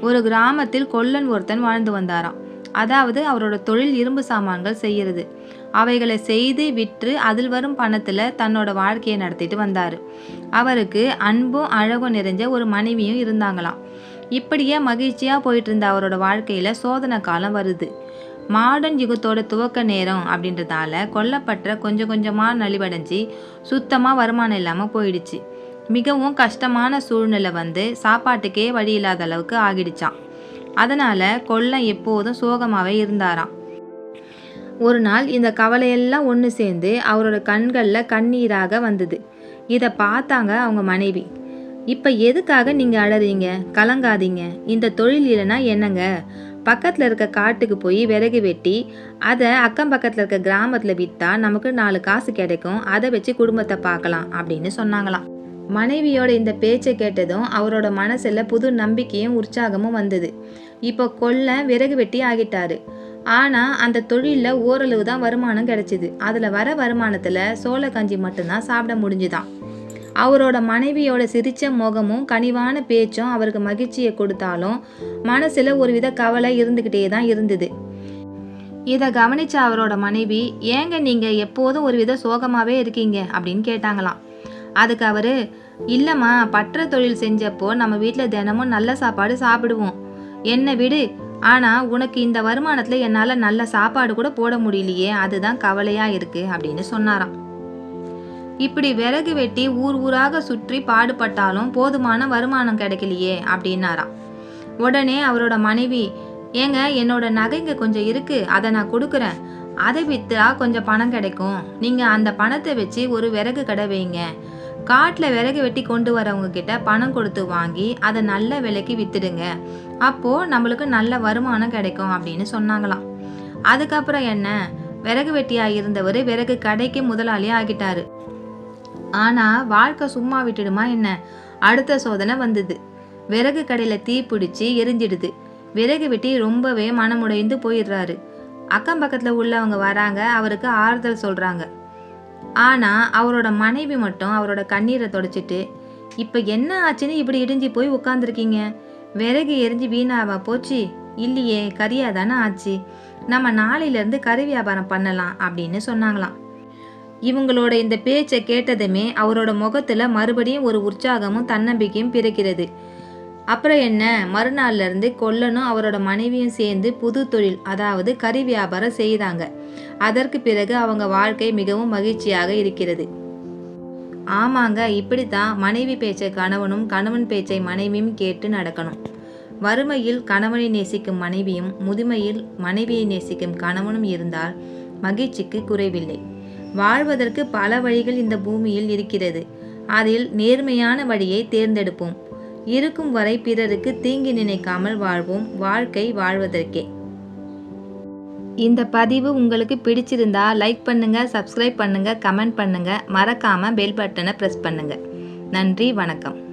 ஒரு கிராமத்தில் கொல்லன் ஒருத்தன் வாழ்ந்து வந்தாராம். அதாவது அவரோட தொழில் இரும்பு சாமான்கள் செய்கிறது அவைகளை செய்து விற்று அதில் வரும் பணத்தில் தன்னோட வாழ்க்கையை நடத்திட்டு வந்தார். அவருக்கு அன்பும் அழகும் நிறைஞ்ச ஒரு மனைவியும் இருந்தாங்களாம். இப்படியே மகிழ்ச்சியாக போயிட்டு இருந்த அவரோட வாழ்க்கையில் சோதனை காலம் வருது. மாடர்ன் யுகத்தோட துவக்க நேரம் அப்படின்றதால கொல்லப்பட்ட கொஞ்சம் கொஞ்சமாக நலிவடைஞ்சு சுத்தமாக வருமானம் இல்லாமல் போயிடுச்சு. மிகவும் கஷ்டமான சூழ்நிலை வந்து சாப்பாட்டுக்கே வழி இல்லாத அளவுக்கு ஆகிடுச்சான் அதனால் கொல்லன் எப்போதும் சோகமாகவே இருந்தாராம். ஒரு நாள் இந்த கவலையெல்லாம் ஒன்று சேர்ந்து அவரோட கண்களில் கண்ணீராக வந்தது. இதை பார்த்தாங்க அவங்க மனைவி. இப்போ எதுக்காக நீங்கள் அழறீங்க? கலங்காதீங்க. இந்த தொழில் இல்லைன்னா என்னங்க? பக்கத்தில் இருக்க காட்டுக்கு போய் விறகு வெட்டி அதை அக்கம் பக்கத்தில் இருக்க கிராமத்தில் விற்றா நமக்கு நாலு காசு கிடைக்கும். அதை வச்சு குடும்பத்தை பார்க்கலாம் அப்படின்னு சொன்னாங்களாம். மனைவியோட இந்த பேச்சை கேட்டதும் அவரோட மனசில் புது நம்பிக்கையும் உற்சாகமும் வந்தது. இப்போ கொல்ல விறகு வெட்டி ஆகிட்டாரு. ஆனால் அந்த தொழிலில் ஓரளவு தான் வருமானம் கிடைச்சிது. அதில் வர வருமானத்தில் சோள கஞ்சி மட்டும்தான் சாப்பிட முடிஞ்சுதான். அவரோட மனைவியோட சிரிச்ச முகமும் கனிவான பேச்சும் அவருக்கு மகிழ்ச்சியை கொடுத்தாலும் மனசில் ஒரு வித கவலை இருந்துக்கிட்டே தான் இருந்தது. இதை கவனித்த அவரோட மனைவி ஏங்க நீங்கள் எப்போதும் ஒரு வித சோகமாகவே இருக்கீங்க? அப்படின்னு கேட்டாங்களாம். அதுக்கு அவர் இல்லைம்மா பற்ற தொழில் செஞ்சப்போ நம்ம வீட்டில் தினமும் நல்ல சாப்பாடு சாப்பிடுவோம். என்னை விடு ஆனால் உனக்கு இந்த வருமானத்தில் என்னால் நல்ல சாப்பாடு கூட போட முடியலையே அதுதான் கவலையாக இருக்குது அப்படின்னு சொன்னாராம். இப்படி விறகு வெட்டி ஊர் ஊராக சுற்றி பாடுபட்டாலும் போதுமான வருமானம் கிடைக்கலையே அப்படின்னாராம். உடனே அவரோட மனைவி ஏங்க என்னோட நகைங்க கொஞ்சம் இருக்குது அதை நான் கொடுக்குறேன். அதை விற்றா கொஞ்சம் பணம் கிடைக்கும். நீங்கள் அந்த பணத்தை வச்சு ஒரு விறகு கடை வைங்க. காட்டில் விறகு வெட்டி கொண்டு வரவங்க கிட்ட பணம் கொடுத்து வாங்கி அதை நல்ல விலைக்கு வித்துடுங்க. அப்போது நம்மளுக்கு நல்ல வருமானம் கிடைக்கும் அப்படின்னு சொன்னாங்களாம். அதுக்கப்புறம் என்ன? விறகு வெட்டியாக இருந்தவர் விறகு கடைக்கு முதலாளி ஆகிட்டாரு. ஆனால் வாழ்க்கை சும்மா விட்டுடுமா என்ன? அடுத்த சோதனை வந்தது. விறகு கடையில் தீ பிடிச்சி எரிஞ்சிடுது. விறகு வெட்டி ரொம்பவே மனமுடைந்து போயிடுறாரு. அக்கம் பக்கத்தில் உள்ளவங்க வராங்க அவருக்கு ஆறுதல் சொல்கிறாங்க ஆனால் அவரோட மனைவி மட்டும் அவரோட கண்ணீரை தொடச்சிட்டு இப்போ என்ன ஆச்சுன்னு இப்படி இடிஞ்சு போய் உட்காந்துருக்கீங்க விறகு எரிஞ்சு வீணாவா போச்சு? இல்லையே கரியாக தானே ஆச்சு. நம்ம நாளையிலேருந்து கறி வியாபாரம் பண்ணலாம் அப்படின்னு சொன்னாங்களாம். இவங்களோட இந்த பேச்சை கேட்டதுமே அவரோட முகத்தில் மறுபடியும் ஒரு உற்சாகமும் தன்னம்பிக்கையும் பிறக்கிறது. அப்புறம் என்ன? மறுநாள்ல இருந்து கொல்லனும் அவரோட மனைவியும் சேர்ந்து புது தொழில் அதாவது கறி வியாபாரம் செய்தாங்க. அதற்கு பிறகு அவங்க வாழ்க்கை மிகவும் மகிழ்ச்சியாக இருக்கிறது. ஆமாங்க இப்படித்தான் மனைவி பேச்சை கணவனும் கணவன் பேச்சை மனைவியும் கேட்டு நடக்கணும். வறுமையில் கணவனை நேசிக்கும் மனைவியும் முதுமையில் மனைவியை நேசிக்கும் கணவனும் இருந்தால் மகிழ்ச்சிக்கு குறைவில்லை. வாழ்வதற்கு பல வழிகள் இந்த பூமியில் இருக்கிறது. அதில் நேர்மையான வழியை தேர்ந்தெடுப்போம். இருக்கும் வரை பிறருக்கு தீங்கி நினைக்காமல் வாழ்வோம் வாழ்க்கை வாழ்வதற்கே. இந்த பதிவு உங்களுக்கு பிடிச்சிருந்தா லைக் பண்ணுங்க சப்ஸ்கிரைப் பண்ணுங்க கமெண்ட் பண்ணுங்க மறக்காம பெல் பட்டனை ப்ரெஸ் பண்ணுங்க. நன்றி வணக்கம்.